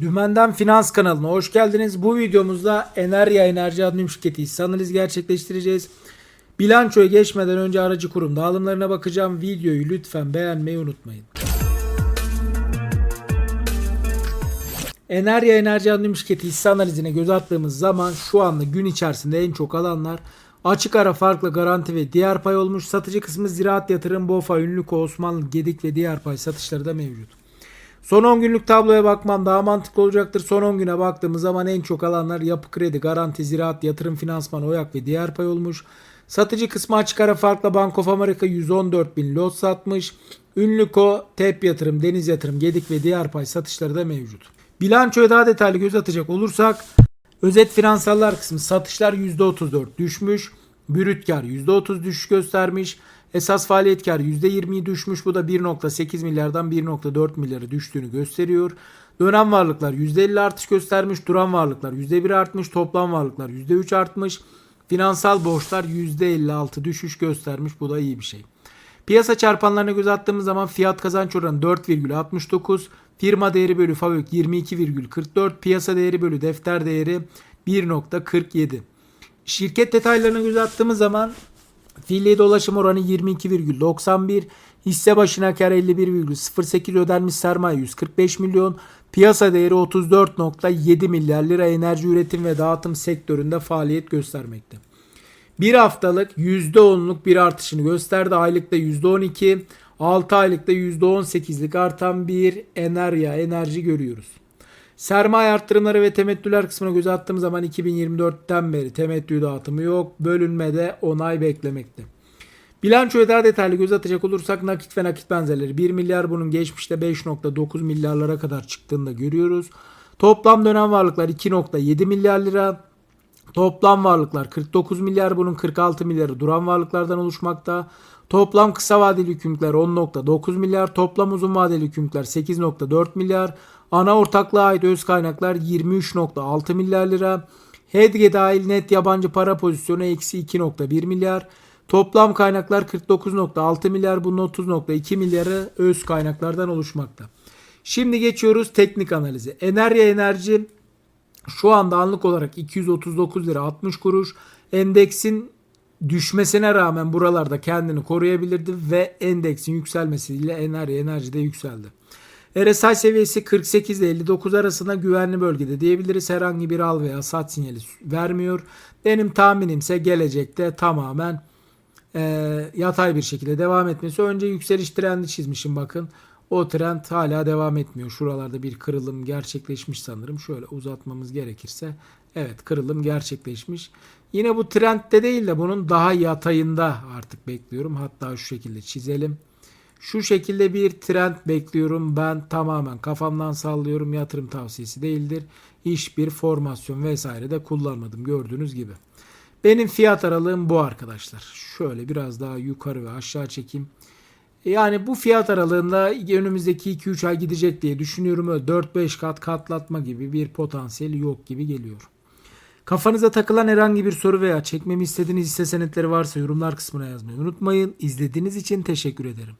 Dümenden Finans kanalına hoş geldiniz. Bu videomuzda Enerya Enerji Anonim Şirketi hisse analizi gerçekleştireceğiz. Bilançoya geçmeden önce aracı kurum dağılımlarına bakacağım. Videoyu lütfen beğenmeyi unutmayın. Enerya Enerji Anonim Şirketi hisse analizine göz attığımız zaman şu anda gün içerisinde en çok alanlar açık ara farklı garanti ve diğer pay olmuş. Satıcı kısmı Ziraat Yatırım, BOFA, Ünlüko, Osmanlı, Gedik ve diğer pay satışları da mevcut. Son 10 günlük tabloya bakmam daha mantıklı olacaktır. Son 10 güne baktığımız zaman en çok alanlar yapı kredi, garanti, ziraat, yatırım, finansman, oyak ve diğer pay olmuş. Satıcı kısmı açık ara farkla Bank of America 114 bin lot satmış. Ünlüko, TEP yatırım, deniz yatırım, gedik ve diğer pay satışları da mevcut. Bilançoya daha detaylı göz atacak olursak özet finansallar kısmı satışlar %34 düşmüş. Brüt kar %30 düşüş göstermiş. Esas faaliyet kar %20'yi düşmüş. Bu da 1.8 milyardan 1.4 milyara düştüğünü gösteriyor. Dönem varlıklar %50 artış göstermiş. Duran varlıklar %1 artmış. Toplam varlıklar %3 artmış. Finansal borçlar %56 düşüş göstermiş. Bu da iyi bir şey. Piyasa çarpanlarına göz attığımız zaman fiyat kazanç oranı 4,69, firma değeri bölü FAVÖK 22,44, piyasa değeri bölü defter değeri 1,47. Şirket detaylarına göz attığımız zaman fiili dolaşım oranı 22,91, hisse başına kar 51,08 ödenmiş sermaye 145 milyon, piyasa değeri 34,7 milyar lira enerji üretim ve dağıtım sektöründe faaliyet göstermekte. Bir haftalık %10'luk bir artışını gösterdi. Aylıkta %12, 6 aylıkta %18'lik artan bir Enerya enerji görüyoruz. Sermaye arttırımları ve temettüler kısmına göz attığım zaman 2024'ten beri temettü dağıtımı yok. Bölünmede onay beklemekte. Bilançoya daha detaylı göz atacak olursak nakit ve nakit benzerleri 1 milyar bunun geçmişte 5.9 milyarlara kadar çıktığını da görüyoruz. Toplam dönem varlıklar 2.7 milyar lira. Toplam varlıklar 49 milyar bunun 46 milyarı duran varlıklardan oluşmakta. Toplam kısa vadeli yükümlülükler 10.9 milyar. Toplam uzun vadeli yükümlülükler 8.4 milyar. Ana ortaklığa ait öz kaynaklar 23.6 milyar lira. HEDGE dahil net yabancı para pozisyonu eksi 2.1 milyar. Toplam kaynaklar 49.6 milyar. Bunun 30.2 milyarı öz kaynaklardan oluşmakta. Şimdi geçiyoruz teknik analize. Enerya enerji şu anda anlık olarak 239 lira 60 kuruş. Endeksin düşmesine rağmen buralarda kendini koruyabilirdi ve endeksin yükselmesiyle enerji enerji de yükseldi. RSI seviyesi 48 ile 59 arasında güvenli bölgede diyebiliriz. Herhangi bir al veya sat sinyali vermiyor. Benim tahminimse gelecekte tamamen e, yatay bir şekilde devam etmesi. Önce yükseliş trendi çizmişim bakın. O trend hala devam etmiyor. Şuralarda bir kırılım gerçekleşmiş sanırım. Şöyle uzatmamız gerekirse. Evet kırılım gerçekleşmiş. Yine bu trendde değil de bunun daha yatayında artık bekliyorum. Hatta şu şekilde çizelim. Şu şekilde bir trend bekliyorum. Ben tamamen kafamdan sallıyorum. Yatırım tavsiyesi değildir. Hiçbir formasyon vesaire de kullanmadım gördüğünüz gibi. Benim fiyat aralığım bu arkadaşlar. Şöyle biraz daha yukarı ve aşağı çekeyim. Yani bu fiyat aralığında önümüzdeki 2-3 ay gidecek diye düşünüyorum. 4-5 kat katlatma gibi bir potansiyeli yok gibi geliyor. Kafanıza takılan herhangi bir soru veya çekmemi istediğiniz hisse senetleri varsa yorumlar kısmına yazmayı unutmayın. İzlediğiniz için teşekkür ederim.